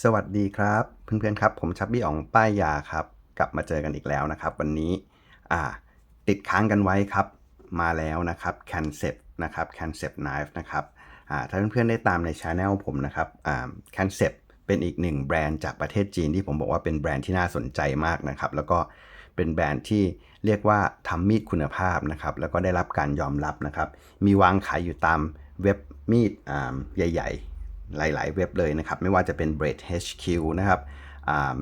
สวัสดีครับ เพื่อนๆครับ ผมชับบี้อ๋องป้ายยาครับ กลับมาเจอกันอีกแล้วนะครับ วันนี้อ่าติดค้างกันไว้ครับ มาแล้วนะครับ c a n c e p t นะครับ c a n c e p t Knife นะครับอ่าถ้าเพื่อนๆได้ตามในช anel ผมนะครับอ่า c a n c e p t เป็นอีกหนึ่งแบรนด์จากประเทศจีนที่ผมบอกว่าเป็นแบรนด์ที่น่าสนใจมากนะครับ แล้วก็เป็นแบรนด์ที่เรียกว่าทำมีดคุณภาพนะครับ แล้วก็ได้รับการยอมรับนะครับ มีวางขายอยู่ตามเว็บมีดอ่าใหญ่ ๆ หลาย ๆ เว็บเลยนะครับ ไม่ว่าจะเป็น b r a d HQ นะครับ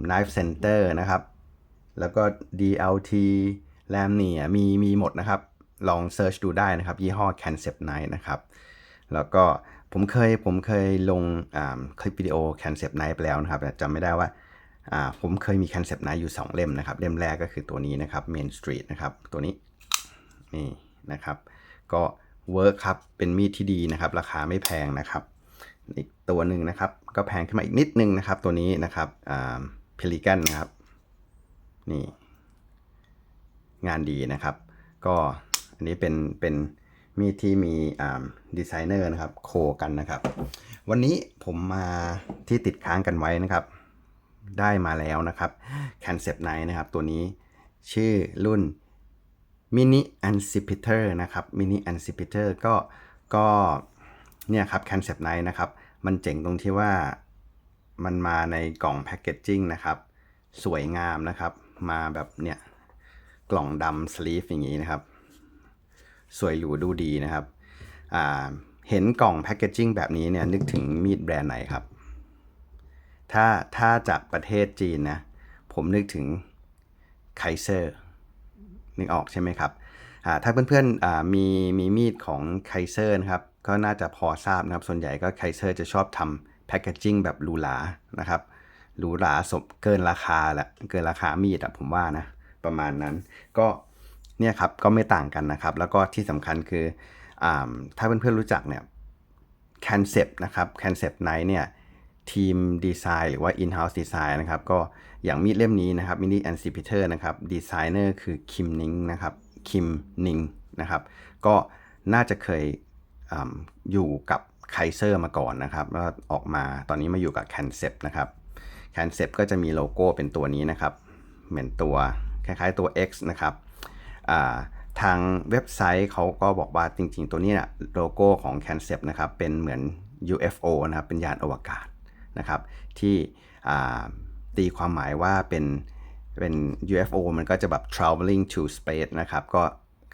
Knife Center นะครับ แล้วก็ DLT l a m n i มีมีหมดนะครับ ลองเซิร์ชดูได้นะครับ ยี่ห้อ Concept Knife นะครับ แล้วก็ผมเคยผมเคยลงคลิปวิดีโอ Concept Knife ไปแล้วนะครับจำไม่ได้ว่าอ่าผมเคยมี Concept Knife อยู่ 2 เล่มนะครับ เล่มแรกก็คือตัวนี้นะครับ Main Street นะครับ ตัวนี้นี่นะครับ ก็เวิร์คครับ เป็นมีดที่ดีนะครับ ราคาไม่แพงนะครับ อีกตัวหนึ่งนะครับ ก็แพงขึ้นมาอีกนิดนึงนะครับ ตัวนี้นะครับอ่าเพลิกันนะครับ นี่ งานดีนะครับ ก็อันนี้เป็นเป็นมีดที่มีอ่าดีไซเนอร์นะครับ โคกันนะครับ วันนี้ผมมาที่ติดค้างกันไว้นะครับ ได้มาแล้วนะครับ Concept Knife นะครับ ตัวนี้ชื่อรุ่น Mini Ancipiter นะครับ Mini Ancipiter ก็ก็เนี่ยครับ Concept Knife นะครับ มันเจ๋งตรงที่ว่ามันมาในกล่องแพคเกจจิ้งนะครับ สวยงามนะครับ มาแบบเนี่ย กล่องดำสลีฟอย่างนี้นะครับ สวยหรูดูดีนะครับ เห็นกล่องแพคเกจจิ้งแบบนี้เนี่ยนึกถึงมีดแบรนด์ไหนครับ ถ้าถ้าจากประเทศจีนนะ ผมนึกถึงไคเซอร์นึกออกใช่ไหมครับถ้าเพื่อนๆมีมีมีดของไคเซอร์นะครับ ก็น่าจะพอทราบนะครับ ส่วนใหญ่ก็ไคเซอร์จะชอบทำแพคเกจจิ้งแบบหรูหรานะครับหรูหราสมเกินราคาแหละเกินราคามีดอะผมว่านะประมาณนั้น ก็เนี่ยครับก็ไม่ต่างกันนะครับ แล้วก็ที่สำคัญคืออถ้าเพื่อนๆรู้จักเนี่ย Concept นะครับ Concept Night เนี่ยทีมดีไซน์หรือว่า in-house design นะครับก็อย่างมีดเล่มนี้นะครับ Mini a n c i p i t e r นะครับดีไซเนอร์คือคิมนิงนะครับคิมนิงนะครับก็น่าจะเคย ออยู่กับไคเซอร์มาก่อนนะครับแล้วออกมาตอนนี้มาอยู่กับ Concept นะครับ Concept ก็จะมีโลโก้เป็นตัวนี้นะครับ เหมือนตัวคล้ายๆตัว X นะครับทางเว็บไซต์เขาก็บอกว่าจริงๆ ตัวนี้นะโลโก้ของ Concept นะครับเป็นเหมือน UFO นะครับเป็นยานอวกาศนะครับที่ตีความหมายว่าเป็นเป็น UFO มันก็จะแบบ traveling to space นะครับก็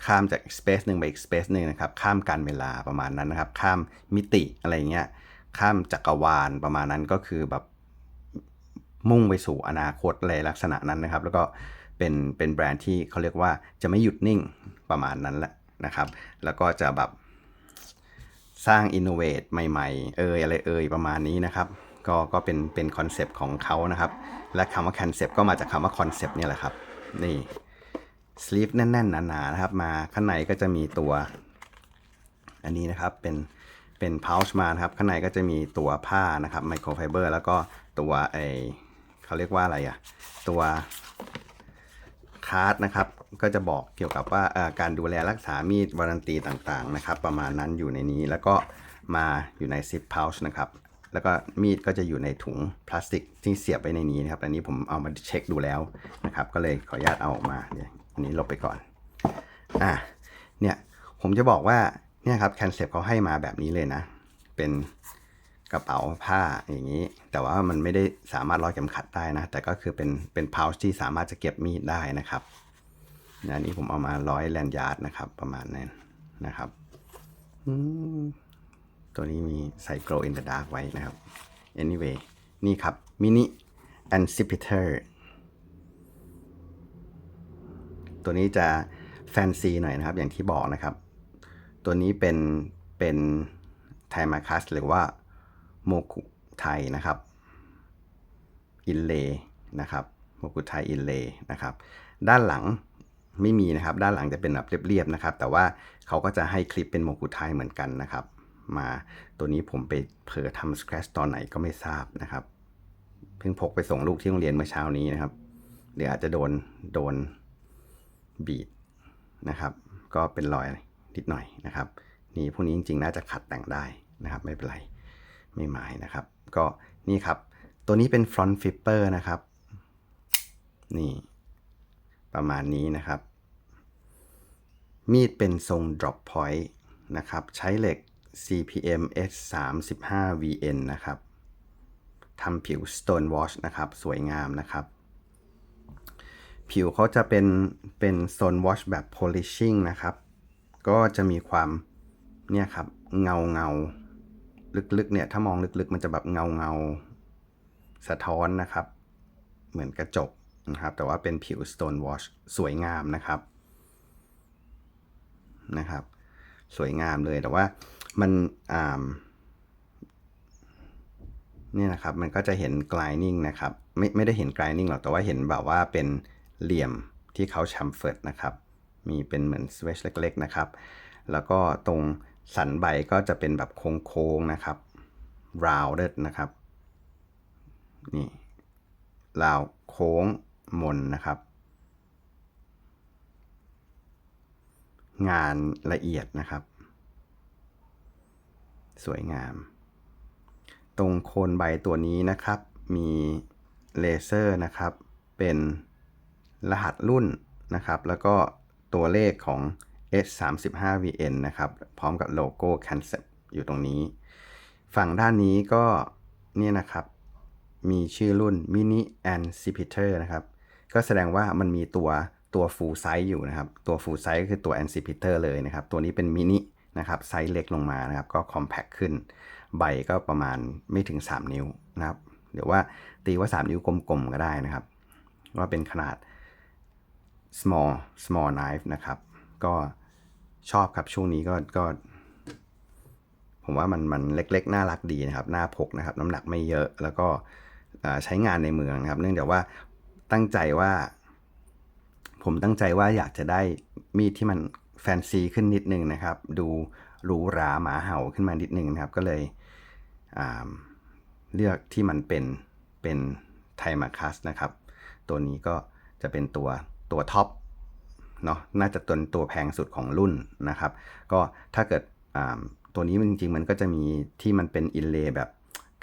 ข้ามจาก space หนึ่งไปอีก space หนึ่งนะครับ ข้ามการเวลาประมาณนั้นนะครับ ข้ามมิติอะไรเงี้ย ข้ามจักรวาลประมาณนั้นก็คือแบบมุ่งไปสู่อนาคตอะไรลักษณะนั้นนะครับ แล้วก็เป็นเป็นแบรนด์ที่เขาเรียกว่าจะไม่หยุดนิ่งประมาณนั้นแหละนะครับ แล้วก็จะแบบสร้างอินโนเวทใหม่ๆ เอยอะไรเอยประมาณนี้นะครับก็ก็เป็นเป็นคอนเซปต์ของเขานะครับ และคำว่าคอนเซปต์ก็มาจากคำว่าคอนเซปต์นี่แหละครับ นี่ สลีฟแน่นๆหนาๆนะครับมาข้างในก็จะมีตัว อันนี้นะครับเป็นเป็นพาวช์มานะครับข้างในก็จะมีตัวผ้านะครับไมโครไฟเบอร์แล้วก็ตัวไอเขาเรียกว่าอะไรอะตัวคาร์ดนะครับก็จะบอกเกี่ยวกับว่าการดูแลรักษามีดวารันตีต่างๆนะครับ ประมาณนั้นอยู่ในนี้แล้วก็มาอยู่ในซิปพาวช์นะครับแล้วก็มีดก็จะอยู่ในถุงพลาสติกที่เสียบไว้ในนี้นะครับ อันนี้ผมเอามาเช็คดูแล้วนะครับ ก็เลยขออนุญาตเอาออกมาเดี๋ย อันนี้ลบไปก่อน อะ เนี่ย ผมจะบอกว่า เนี่ยครับแคนเซปเขาให้มาแบบนี้เลยนะ เป็นกระเป๋าผ้าอย่างนี้ แต่ว่ามันไม่ได้สามารถร้อยเข็มขัดได้นะ แต่ก็คือเป็น เป็นพาวที่สามารถจะเก็บมีดได้นะครับอันนี้ผมเอามาร้อยแลนยาร์ดนะครับ ประมาณนั้นนะครับอืมตัวนี้มีใส่ glow in the dark ไว้นะครับ anyway นี่ครับ mini ancipiter ตัวนี้จะแฟนซีหน่อยนะครับ อย่างที่บอกนะครับ ตัวนี้เป็นเป็นไทมาคัสหรือว่าโมกุไทยนะครับอินเลนะครับโมกุไทยอินเลนะครับ ด้านหลังไม่มีนะครับ ด้านหลังจะเป็นแบบเรียบๆนะครับ แต่ว่าเขาก็จะให้คลิปเป็นโมกุไทยเหมือนกันนะครับ มาตัวนี้ผมไปเผลอทำสครชตอนไหนก็ไม่ทราบนะครับ เพิ่งพกไปส่งลูกที่โรงเรียนเมื่อเช้านี้นะครับเดี๋ยวอาจจะโดนโดน บีดนะครับ ก็เป็นรอยนิดหน่อยนะครับ นี่พวกนี้จริงๆ น่าจะขัดแต่งได้นะครับ ไม่เป็นไร ไม่หมายนะครับ ก็นี่ครับ ตัวนี้เป็น front flipper นะครับ นี่ ประมาณนี้นะครับ มีดเป็นทรง drop point นะครับ ใช้เหล็ก CPM S 3 5 VN นะครับทำผิว stone wash นะครับ สวยงามนะครับ ผิวเขาจะเป็นเป็น stone wash แบบ polishing นะครับ ก็จะมีความเนี่ยครับเงาเงาลึกๆเนี่ยถ้ามองลึกๆ มันจะแบบเงาเงาสะท้อนนะครับ เหมือนกระจกนะครับ แต่ว่าเป็นผิว stone wash สวยงามนะครับนะครับ สวยงามเลยแต่ว่ามันอ่าเนี่ยนะครับมันก็จะเห็น grinding นะครับ ไม่ไม่ได้เห็น grinding หรอกแต่ว่าเห็นแบบว่าเป็น เหลี่ยมที่เขาชัมเฟิร์ดนะครับ มีเป็นเหมือนสเวชเล็ก ๆ นะครับ แล้วก็ตรงสันใบก็จะเป็นแบบโค้งๆนะครับ rounded นะครับ นี่ราวโค้งมนนะครับ งานละเอียดนะครับ สวยงาม ตรงโคนใบตัวนี้นะครับ มีเลเซอร์นะครับ เป็น รหัสรุ่นนะครับ แล้วก็ตัวเลขของ S35VN นะครับ พร้อมกับโลโก้ Concept อยู่ตรงนี้ ฝั่งด้านนี้ก็เนี่ยนะครับ มีชื่อรุ่น Mini Ancipiter นะครับ ก็แสดงว่ามันมีตัวตัว full size อยู่นะครับ ตัว full size ก็คือตัว Ancipiter เลยนะครับ ตัวนี้เป็นมินินะครับ ไซส์เล็กลงมานะครับ ก็ compact ขึ้น ใบก็ประมาณไม่ถึง 3 นิ้วนะครับหรือว่าตีว่า 3 นิ้วกลมๆก็ได้นะครับ ว่าเป็นขนาด small small knife นะครับ ก็ชอบครับช่วงนี้ก็ก็ ผมว่ามันมันเล็กๆ น่ารักดีนะครับ หน่าพกนะครับ น้ำหนักไม่เยอะแล้วก็ใช้งานในเมืองนะครับ เนื่องจากว่าตั้งใจว่า ผมตั้งใจว่าอยากจะได้มีดที่มันแฟนซีขึ้นนิดนึงนะครับ ดูหรูหราหมาเห่าขึ้นมานิดนึงนะครับ ก็เลยเลือกที่มันเป็นเป็นไทมาคัสนะครับ ตัวนี้ก็จะเป็นตัว ตัวท็อปเนาะน่าจะตัวตัวแพงสุดของรุ่นนะครับ ก็ถ้าเกิดตัวนี้จริงๆ มันก็จะมีที่มันเป็นอินเลย์แบบ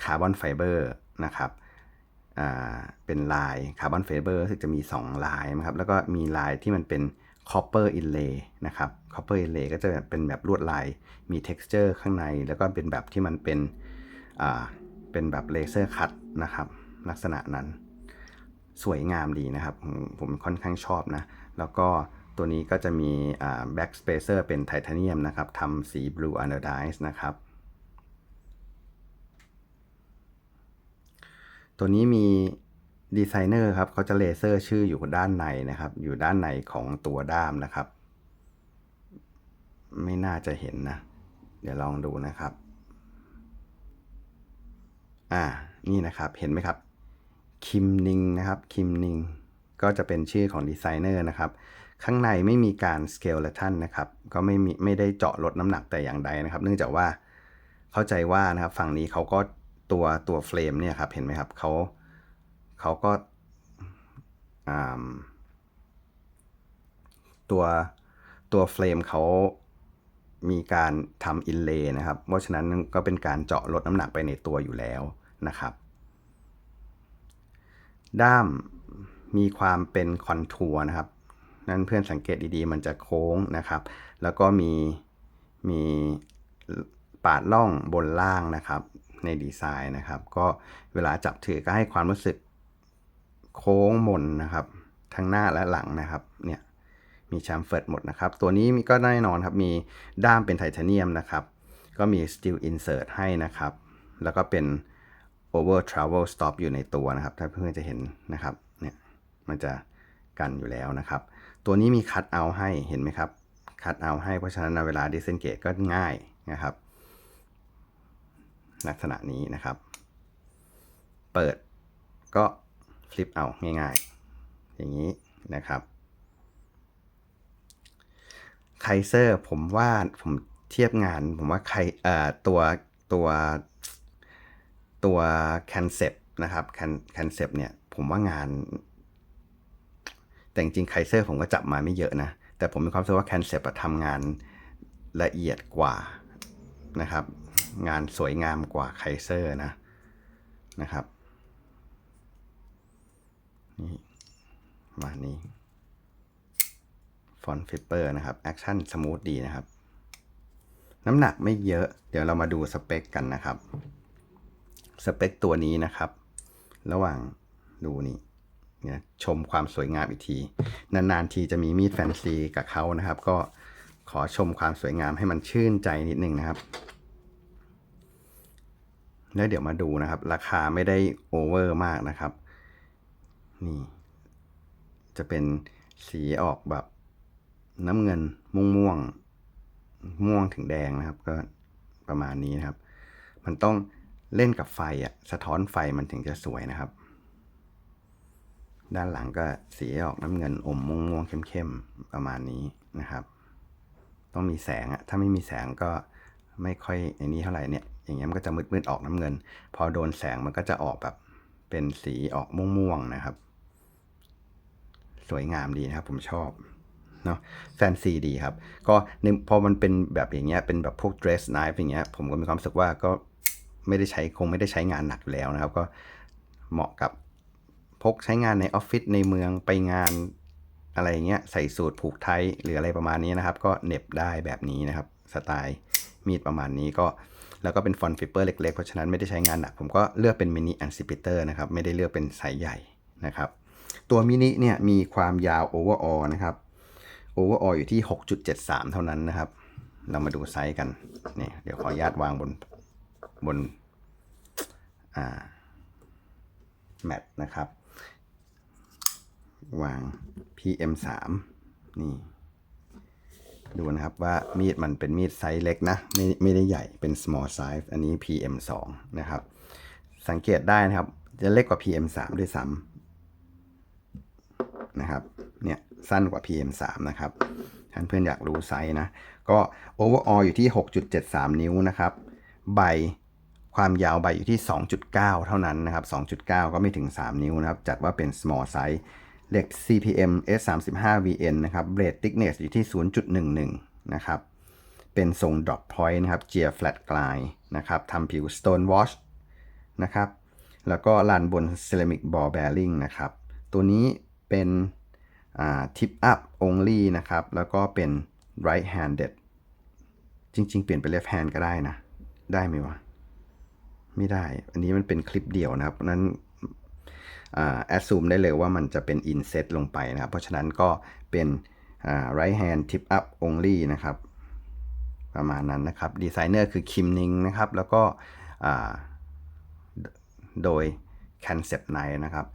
คาร์บอนไฟเบอร์นะครับเป็นลายคาร์บอนไฟเบอร์รู้สึกจะมี 2 ลายนะครับ แล้วก็มีลายที่มันเป็นคอปเปอร์อินเลย์นะครับคอปเปอร์อินเลย์ก็จะเป็นแบบลวดลายมี texture ข้างใน แล้วก็เป็นแบบที่มันเป็นเป็นแบบเลเซอร์คัตนะครับ ลักษณะนั้น สวยงามดีนะครับ ผมค่อนข้างชอบนะ แล้วก็ตัวนี้ก็จะมีแบ็กสเปเซอร์เป็นไทเทเนียมนะครับทำสีบลูอะ n o ด i z e นะครับตัวนี้มีดีไซเนอร์ครับเขาจะเลเซอร์ชื่ออยู่ด้านในนะครับ อยู่ด้านในของตัวด้ามนะครับ ไม่น่าจะเห็นนะ เดี๋ยวลองดูนะครับ อ่านี่นะครับเห็นไหมครับ คิมนิงนะครับคิมนิงก็จะเป็นชื่อของดีไซเนอร์นะครับ ข้างในไม่มีการสเกลเลทันนะครับ ก็ไม่มีไม่ได้เจาะลดน้ำหนักแต่อย่างใดนะครับ เนื่องจากว่าเข้าใจว่านะครับฝั่งนี้เขาก็ตัวตัวเฟรมเนี่ยครับเห็นไหมครับเขาเขาก็ตัวตัวเฟรมเขามีการทำอินเลย์นะครับ เพราะฉะนั้นก็เป็นการเจาะลดน้ำหนักไปในตัวอยู่แล้วนะครับ ด้ามมีความเป็นคอนทัวร์นะครับ นั่นเพื่อนสังเกตดีๆ มันจะโค้งนะครับ แล้วก็มีมีปาดล่องบนล่างนะครับ ในดีไซน์นะครับ ก็เวลาจับถือก็ให้ความรู้สึกโค้งมนนะครับ ทั้งหน้าและหลังนะครับเนี่ยมีแชมเฟิร์ดหมดนะครับ ตัวนี้ก็แน่นอนครับมีด้ามเป็นไทเทเนียมนะครับ ก็มี steel insert ให้นะครับ แล้วก็เป็น over travel stop อยู่ในตัวนะครับ ถ้าเพื่อนจะเห็นนะครับ เนี่ยมันจะกันอยู่แล้วนะครับ ตัวนี้มีคัตเอาให้เห็นไหมครับ คัตเอาให้เพราะฉะนั้นเวลา disengage ก็ง่ายนะครับ ลักษณะนี้นะครับ เปิดก็ฟลิปเอาง่ายๆ อย่างนี้นะครับไคเซอร์ผมว่าผมเทียบงานผมว่าใครเอ่อตัวตัว ตัวแคนเซปนะครับแคนแคนเซปเนี่ยผมว่างาน แต่จริงไคเซอร์ผมก็จับมาไม่เยอะนะ แต่ผมมีความรู้สึกว่าแคนเซปทำงานละเอียดกว่านะครับ งานสวยงามกว่าไคเซอร์นะนะครับนี่มานี้ฟอนต์ฟิปเปอร์นะครับแอคชั่นสมูทดีนะครับ น้ำหนักไม่เยอะ เดี๋ยวเรามาดูสเปคกันนะครับ สเปคตัวนี้นะครับ ระหว่างดูนี่เนี่ยชมความสวยงามอีกที นานๆทีจะมีมีดแฟนซีกับเขานะครับ ก็ขอชมความสวยงามให้มันชื่นใจนิดนึงนะครับ แล้วเดี๋ยวมาดูนะครับ ราคาไม่ได้โอเวอร์มากนะครับ นี่ จะเป็นสีออกแบบน้ำเงินม่วงม่วงๆม่วงถึงแดงนะครับ ก็ประมาณนี้นะครับ มันต้อง เล่นกับไฟอะสะท้อนไฟมันถึงจะสวยนะครับ ด้านหลังก็สีออกน้ำเงินอมม่วงม่วงๆเข้มๆประมาณนี้นะครับ ต้องมีแสงอะถ้าไม่มีแสงก็ไม่ค่อยไอ้นี้เท่าไหร่เนี่ย อย่างเงี้ยมันก็จะมืดๆออกน้ำเงิน พอโดนแสงมันก็จะออกแบบเป็นสีออกม่วงๆนะครับ สวยงามดีนะครับ ผมชอบเนาะแฟนซีดีครับ ก็ในพอมันเป็นแบบอย่างเงี้ยเป็นแบบพวก dress knife อย่างเงี้ยผมก็มีความรู้สึกว่าก็ ไม่ได้ใช้คงไม่ได้ใช้งานหนักอยู่แล้วนะครับ ก็เหมาะกับพกใช้งานในออฟฟิศในเมืองไปงานอะไรเงี้ยใส่สูตรผูกไทยหรืออะไรประมาณนี้นะครับ ก็เน็บได้แบบนี้นะครับสไตล์มีดประมาณนี้ก็แล้วก็เป็นฟอนต์ฟิปเปอร์เล็กๆ เพราะฉะนั้นไม่ได้ใช้งานหนัก ผมก็เลือกเป็นมินิแอนซิปิเตอร์นะครับ ไม่ได้เลือกเป็นไซส์ใหญ่นะครับ ตัวมินิเนี่ยมีความยาวโอเวอร์ออนะครับโอเวอร์อออยู่ที่ 6.73 เท่านั้นนะครับ เรามาดูไซส์กันนี่เดี๋ยวขออนุญาตวางบน บนแมทนะครับ วาง PM3 นี่ดูนะครับว่ามีดมันเป็นมีดไซส์เล็กนะไม่ไม่ได้ใหญ่เป็น small size อันนี้ PM2 นะครับ สังเกตได้นะครับ จะเล็กกว่า PM3 ด้วยซ้ำนะครับเนี่ยสั้นกว่า PM3 นะครับท่านเพื่อนอยากรู้ไซส์นะ ก็ overall อยู่ที่ 6.73 นิ้วนะครับ ใบ ความยาวใบอยู่ที่ 2.9 เท่านั้นนะครับ 2.9 ก็ไม่ถึง 3 นิ้วนะครับ จัดว่าเป็น small size เหล็ก CPM S35VN นะครับ blade thickness อยู่ที่ 0.11 นะครับ เป็นทรง drop point นะครับ gear flat glide นะครับ ทำผิว stone wash นะครับ แล้วก็ลานบน ceramic ball bearing นะครับ ตัวนี้เป็น tip up only นะครับ แล้วก็เป็น right handed จริงๆ เปลี่ยนเป็น left hand ก็ได้นะ ได้ไหมวะ ไม่ได้ อันนี้มันเป็นคลิปเดียวนะครับนั้นแอดซูมได้เลยว่ามันจะเป็น inset ลงไปนะครับ เพราะฉะนั้นก็เป็น right hand tip up only นะครับ ประมาณนั้นนะครับ ดีไซเนอร์คือคิมนิงนะครับ แล้วก็โดย Concept Night นะครับ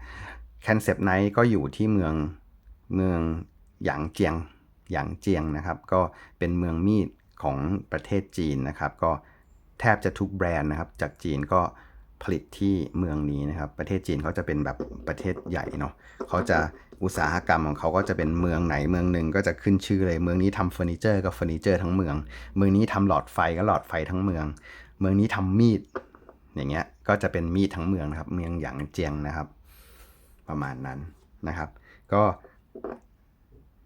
Concept Night ก็อยู่ที่เมืองเมืองหยางเจียงหยางเจียงนะครับ ก็เป็นเมืองมีดของประเทศจีนนะครับ ก็ แทบจะทุกแบรนด์นะครับ จากจีนก็ผลิตที่เมืองนี้นะครับ ประเทศจีนเขาจะเป็นแบบประเทศใหญ่เนาะเขาจะอุตสาหกรรมของเขาก็จะเป็นเมืองไหนเมืองหนึ่งก็จะขึ้นชื่อเลย เมืองนี้ทำเฟอร์นิเจอร์ก็เฟอร์นิเจอร์ทั้งเมือง เมืองนี้ทำหลอดไฟก็หลอดไฟทั้งเมือง เมืองนี้ทำมีด อย่างเงี้ยก็จะเป็นมีดทั้งเมืองนะครับ เมืองหยางเจียงนะครับ ประมาณนั้นนะครับ ก็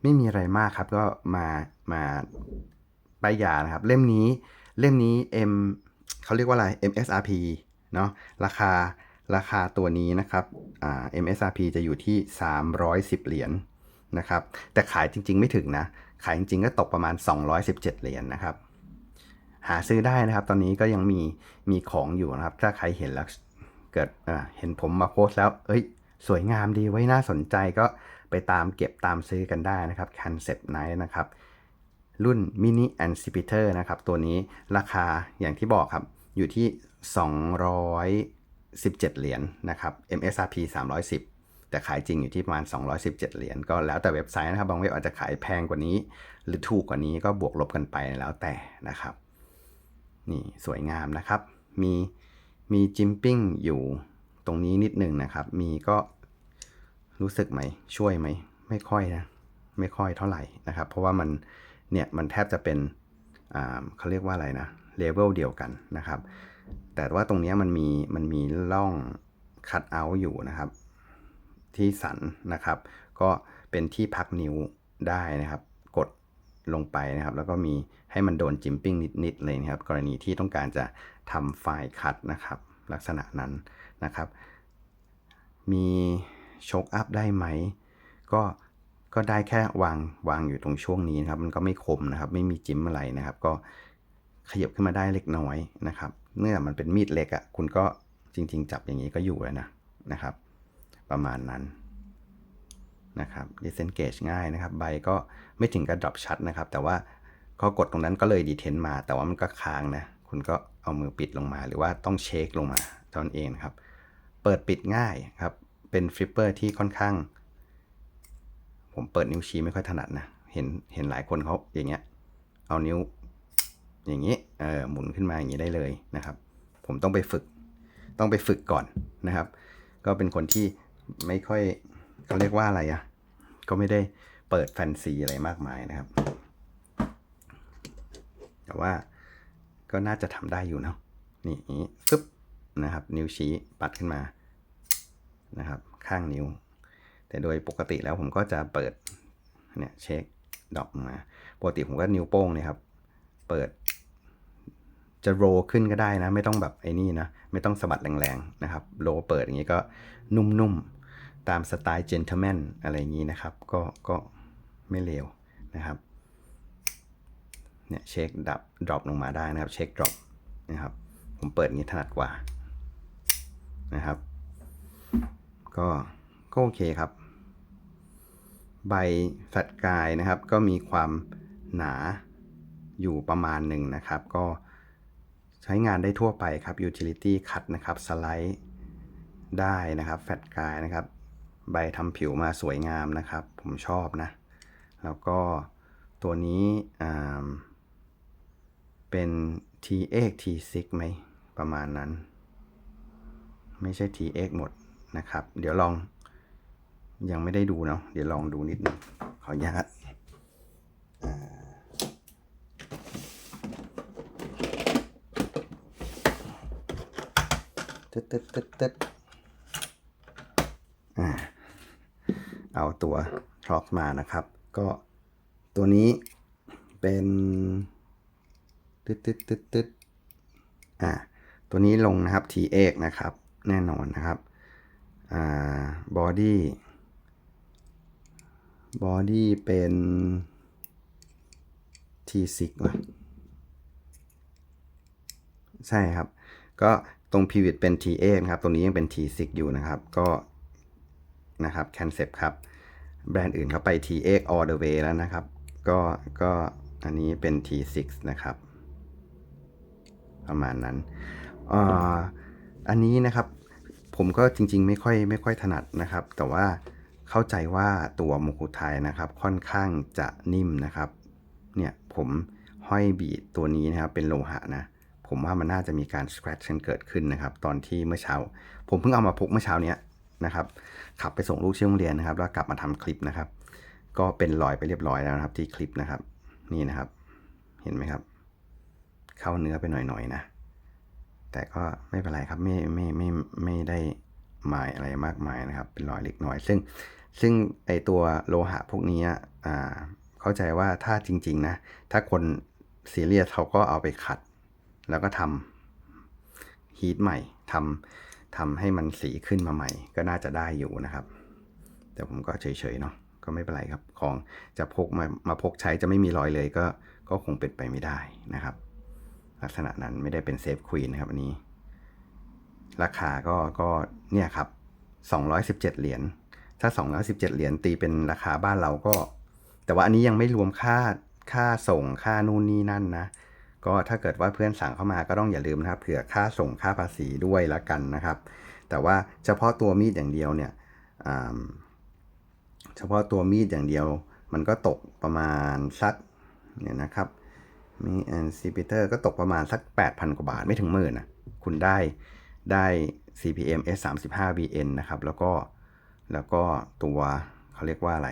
ไม่มีอะไรมากครับก็มามาป้ายยานะครับ เล่มนี้ เล่มนี้ M เขาเรียกว่าอะไร MSRP เนาะราคาราคาตัวนี้นะครับอ่า MSRP จะอยู่ที่ 310 เหรียญนะครับแต่ขายจริง ๆ ไม่ถึงนะ ขายจริง ๆ ก็ตกประมาณ 217 เหรียญนะครับ หาซื้อได้นะครับ ตอนนี้ก็ยังมีมีของอยู่นะครับ ถ้าใครเห็นแล้วเกิดเห็นผมมาโพสต์แล้ว เอ้ย สวยงามดีไว้น่าสนใจก็ไปตามเก็บตามซื้อกันได้นะครับ Concept Night นะครับ รุ่น Mini and s p i t e r นะครับ ตัวนี้ราคาอย่างที่บอกครับ อยู่ที่ 217 เหรียญนะครับ MSRP 310 แต่ขายจริงอยู่ที่ประมาณ 217 เหรียญก็แล้วแต่เว็บไซต์นะครับ บางเว็บอาจจะขายแพงกว่านี้ หรือถูกกว่านี้ก็บวกลบกันไปแล้วแต่นะครับ นี่สวยงามนะครับ มีมีจิมปิ้งอยู่ตรงนี้นิดนึงนะครับ มีก็รู้สึกไหม ช่วยไหม ไม่ค่อยนะ ไม่ค่อยเท่าไหร่นะครับ เพราะว่ามัน เนี่ยมันแทบจะเป็นเขาเรียกว่าอะไรนะเลเวลเดียวกันนะครับ แต่ว่าตรงนี้มันมีมันมีร่องคัดเอาท์อยู่นะครับ ที่สันนะครับ ก็เป็นที่พักนิ้วได้นะครับ กดลงไปนะครับ แล้วก็มีให้มันโดนจิมปิ้งนิดๆเลยนะครับ กรณีที่ต้องการจะทำไฟล์คัดนะครับ ลักษณะนั้นนะครับ มีโชกอัพได้ไหม ก็ ก็ได้แค่วางวางอยู่ตรงช่วงนี้นะครับ มันก็ไม่คมนะครับ ไม่มีจิ้มอะไรนะครับ ก็ขยับขึ้นมาได้เล็กน้อยนะครับ เนื่อมันเป็นมีดเล็กอะ่ะคุณก็จริง ๆ จับอย่างนี้ก็อยู่แล้วนะนะครับ ประมาณนั้นนะครับ disengage ง่ายนะครับ ใบก็ไม่ถึงกับ drop ชัดนะครับ แต่ว่าก็กดตรงนั้นก็เลยดีเทนมา แต่ว่ามันก็ค้างนะคุณก็เอามือปิดลงมา หรือว่าต้องเช็คลงมาตอนเองครับ เปิดปิดง่ายครับ เป็นฟลิปเปอร์ที่ค่อนข้าง ผมเปิดนิ้วชี้ไม่ค่อยถนัดนะ เห็นเห็นหลายคนเขาอย่างเงี้ย เอานิ้ว อย่างนี้เออหมุนขึ้นมาอย่างนี้ได้เลยนะครับ ผมต้องไปฝึก ต้องไปฝึกก่อนนะครับ ก็เป็นคนที่ไม่ค่อยเขาเรียกว่าอะไรอะ่ะ ก็ไม่ได้เปิดแฟนซีอะไรมากมายนะครับ แต่ว่าก็น่าจะทำได้อยู่เนาะ นี่ฟึบนะครับ นิ้วชี้ปัดขึ้นมานะครับ ข้างนิ้ว แต่โดยปกติแล้วผมก็จะเปิดเนี่ยเช็คดอกมาปกติผมก็นิ้วโป้งเนี่ยครับ เปิด จะโรขึ้นก็ได้นะ ไม่ต้องแบบไอ้นี่นะ ไม่ต้องสะบัดแรงๆนะครับโรเปิดอย่างนี้ก็นุ่มๆ ตามสไตล์เจน t l e m แมนอะไรอย่างนี้นะครับ ก็ก็ไม่เลวนะครับเนี่ยเช็คดับดรอปลงมาได้นะครับเช็คดรอปนะครับผมเปิดอย่างนี้ถนัดกว่านะครับ ก็ก็โอเคครับ ใบแฟลตกายนะครับ ก็มีความหนาอยู่ประมาณหนึ่งนะครับ ก็ใช้งานได้ทั่วไปครับ utility cut นะครับ สไลด์ได้นะครับ แฟตกายนะครับ ใบทำผิวมาสวยงามนะครับ ผมชอบนะ แล้วก็ตัวนี้เป็น T8 T6 ไหม ประมาณนั้น ไม่ใช่ T8 หมดนะครับ เดี๋ยวลอง ยังไม่ได้ดูเนาะเดี๋ยวลองดูนิดนึงขออนุญาตอ่าตึ๊ดตึ๊ดตึ๊ดตึ๊ดอ่าเอาตัวทล็อกมานะครับ ก็ตัวนี้เป็นตึ๊ดตึ๊ดตึ๊ดตึ๊ดอ่าตัวนี้ลงนะครับ T8 นะครับ แน่นอนนะครับอ่าบอดี้ บอดี้เป็น T6 ว่ะใช่ครับ ก็ตรง pivot เป็น T8 ครับ ตรงนี้ยังเป็น T6 อยู่นะครับ ก็นะครับ Concept ครับ แบรนด์อื่นเขาไป T8 all the way แล้วนะครับ ก็ก็อันนี้เป็น T6 นะครับ ประมาณนั้นอ่อันนี้นะครับ ผมก็จริง ๆ ไม่ค่อยไม่ค่อยถนัดนะครับ แต่ว่า เข้าใจว่าตัวโมกุไทยนะครับค่อนข้างจะนิ่มนะครับ เนี่ยผมห้อยบีดตัวนี้นะครับเป็นโลหะนะ ผมว่ามันน่าจะมีการ scratch กันเกิดขึ้นนะครับ ตอนที่เมื่อเช้า ผมเพิ่งเอามาพกเมื่อเช้าเนี้ยนะครับ ขับไปส่งลูกที่โรงเรียนนะครับ แล้วกลับมาทำคลิปนะครับ ก็เป็นรอยไปเรียบร้อยแล้วนะครับที่คลิปนะครับ นี่นะครับ เห็นไหมครับ เข้าเนื้อไปหน่อยๆนะ แต่ก็ไม่เป็นไรครับไม่ไม่ไม่ไม่ได้หมายอะไรมากมายนะครับ เป็นรอยเล็กน้อย ซึ่ง ซึ่งไอตัวโลหะพวกนี้อ่าเข้าใจว่าถ้าจริง ๆ นะ ถ้าคนซีเรียสเขาก็เอาไปขัด แล้วก็ทำฮีทใหม่ทำทำให้มันสีขึ้นมาใหม่ ก็น่าจะได้อยู่นะครับ แต่ผมก็เฉยๆเนาะก็ไม่เป็นไรครับ ของจะพกมามาพกใช้จะไม่มีรอยเลยก็ก็คงเป็นไปไม่ได้นะครับ ลักษณะนั้นไม่ได้เป็นเซฟควีนนะครับอันนี้ ราคาก็ก็เนี่ยครับ 217 เหรียญ ถ้า217เหรียญตีเป็นราคาบ้านเราก็ แต่ว่าอันนี้ยังไม่รวมค่าค่าส่งค่านู่นนี่นั่นนะ ก็ถ้าเกิดว่าเพื่อนสั่งเข้ามาก็ต้องอย่าลืมนะครับเผื่อค่าส่งค่าภาษีด้วยละกันนะครับ แต่ว่าเฉพาะตัวมีดอย่างเดียวเนี่ยเฉพาะตัวมีดอย่างเดียว มันก็ตกประมาณสักเนี่ยนะครับมีแอนซีพิเตอร์ก็ตกประมาณสัก 8,000 กว่าบาทไม่ถึงหมื่นนะคุณได้ได้ CPM S35 VN นะครับ แล้วก็ แล้วก็ตัวเขาเรียกว่าอะไร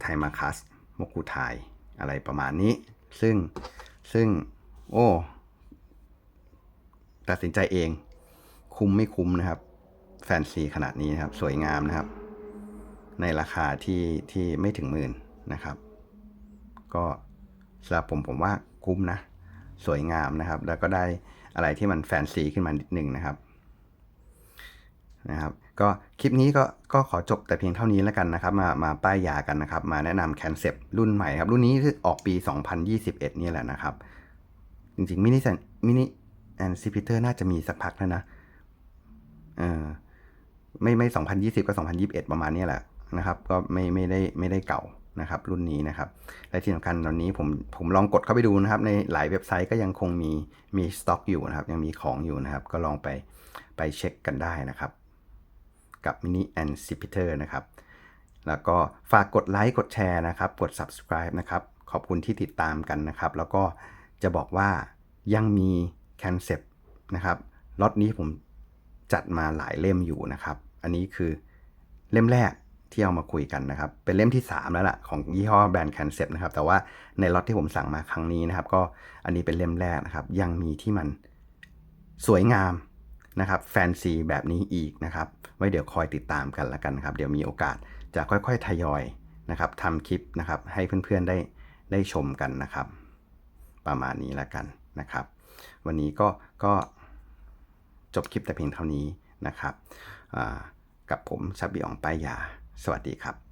ไทมาคัสโมกุไทยอะไรประมาณนี้ ซึ่งซึ่ง โอ้ ตัดสินใจเอง คุ้มไม่คุ้มนะครับ แฟนซีขนาดนี้นะครับ สวยงามนะครับ ในราคาที่ที่ไม่ถึงหมื่นนะครับ ก็สำหรับผมผมว่าคุ้มนะ สวยงามนะครับ แล้วก็ได้อะไรที่มันแฟนซีขึ้นมานิดนึงนะครับ นะครับก็คลิปนี้ก็ก็ขอจบแต่เพียงเท่านี้แล้วกันนะครับ มามาป้ายยากันนะครับ มาแนะนำแคนเซปรุ่นใหม่ครับ รุ่นนี้ออกปี 2021 นี่แหละนะครับ จริงๆมินิแซนมินิแอนซิพิเตอร์น่าจะมีสักพักแล้วนะเออไม่ไม่ 2020 ก็ 2021 ประมาณนี้แหละนะครับ ก็ไม่ไม่ได้ไม่ได้เก่านะครับ รุ่นนี้นะครับ และที่สำคัญตอนนี้ผมผมลองกดเข้าไปดูนะครับ ในหลายเว็บไซต์ก็ยังคงมีมีสต็อกอยู่นะครับ ยังมีของอยู่นะครับ ก็ลองไปไปเช็คกันได้นะครับ กับ Mini a n c i p i t e r นะครับ แล้วก็ฝากกดไลค์กดแชร์นะครับ กด subscribe นะครับ ขอบคุณที่ติดตามกันนะครับ แล้วก็จะบอกว่ายังมี concept นะครับล็อตนี้ผมจัดมาหลายเล่มอยู่นะครับ อันนี้คือเล่มแรกที่เอามาคุยกันนะครับ เป็นเล่มที่ 3 แล้วล่ะของยี่ห้อแบรนด์ concept นะครับ แต่ว่าในล็อตที่ผมสั่งมาครั้งนี้นะครับ ก็อันนี้เป็นเล่มแรกนะครับ ยังมีที่มันสวยงาม นะครับแฟนซีแบบนี้อีกนะครับ ไว้เดี๋ยวคอยติดตามกันละกันครับ เดี๋ยวมีโอกาสจะค่อยๆทยอยนะครับทำคลิปนะครับให้เพื่อนๆได้ได้ชมกันนะครับ ประมาณนี้ละกันนะครับ วันนี้ก็ก็จบคลิปแต่เพียงเท่านี้นะครับกับผมชับบีอองป้ายยา สวัสดีครับ